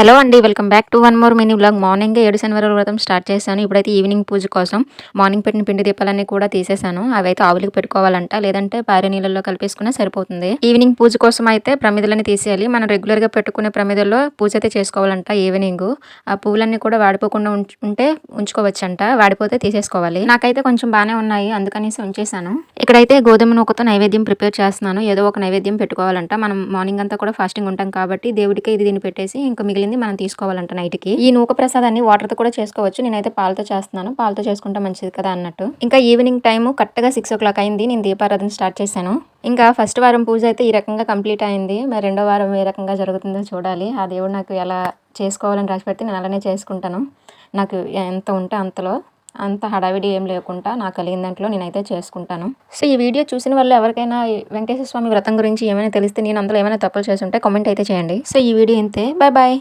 Hello అండి welcome back to one more mini vlog morning ఏడు శనివారం వ్రతం స్టార్ట్ చేశాను. ఇప్పుడైతే ఈవినింగ్ పూజ కోసం మార్నింగ్ పెట్టిన పిండి దీపాలన్నీ కూడా తీసేశాను. అవి అయితే ఆవులకి పెట్టుకోవాలంట. లేదంటే పారే నీళ్ళలో కలిపేసుకునే సరిపోతుంది. ఈవినింగ్ పూజ కోసం అయితే ప్రమిదలని తీసేయాలి. మనం రెగ్యులర్గా పెట్టుకునే ప్రమిదల్లో పూజ అయితే చేసుకోవాలంట ఈవినింగ్. ఆ పువ్వులన్నీ కూడా వాడిపోకుండా ఉంటే ఉంచుకోవచ్చంట. వాడిపోతే తీసేసుకోవాలి. నాకైతే కొంచెం బాగానే ఉన్నాయి అందుకనేసి ఉంచేశాను. ఇక్కడైతే గోధుమ నూకతో నైవేద్యం ప్రిపేర్ చేస్తున్నాను. ఏదో ఒక నైవేద్యం పెట్టుకోవాలంట. మనం మార్నింగ్ అంతా కూడా ఫాస్టింగ్ ఉంటాం కాబట్టి దేవుడికి ఇది దీన్ని పెట్టేసి ఇంకా మిగిలిన మిగిలింది మనం తీసుకోవాలంట నైట్కి. ఈ నూక ప్రసాదాన్ని వాటర్తో కూడా చేసుకోవచ్చు. నేనైతే పాలతో చేస్తున్నాను. పాలతో చేసుకుంటే మంచిది కదా అన్నట్టు. ఇంకా ఈవినింగ్ టైం కరెక్ట్గా సిక్స్ ఓ క్లాక్ అయింది. నేను దీపారాధన స్టార్ట్ చేశాను. ఇంకా ఫస్ట్ వారం పూజ అయితే ఈ రకంగా కంప్లీట్ అయింది. మరి రెండో వారం ఏ రకంగా జరుగుతుందో చూడాలి. ఆ దేవుడు నాకు ఎలా చేసుకోవాలని రాసి పెడితే నేను అలానే చేసుకుంటాను. నాకు ఎంత ఉంటే అంతలో. అంత హడావిడి ఏం లేకుండా నాకు కలిగిన దాంట్లో నేనైతే చేసుకుంటాను. సో ఈ వీడియో చూసిన వాళ్ళు ఎవరికైనా వెంకటేశ్వర స్వామి వ్రతం గురించి ఏమైనా తెలిస్తే నేను అందులో ఏమైనా తప్పులు చేసి ఉంటే కామెంట్ అయితే చేయండి. సో ఈ వీడియో ఇంతే. Bye bye.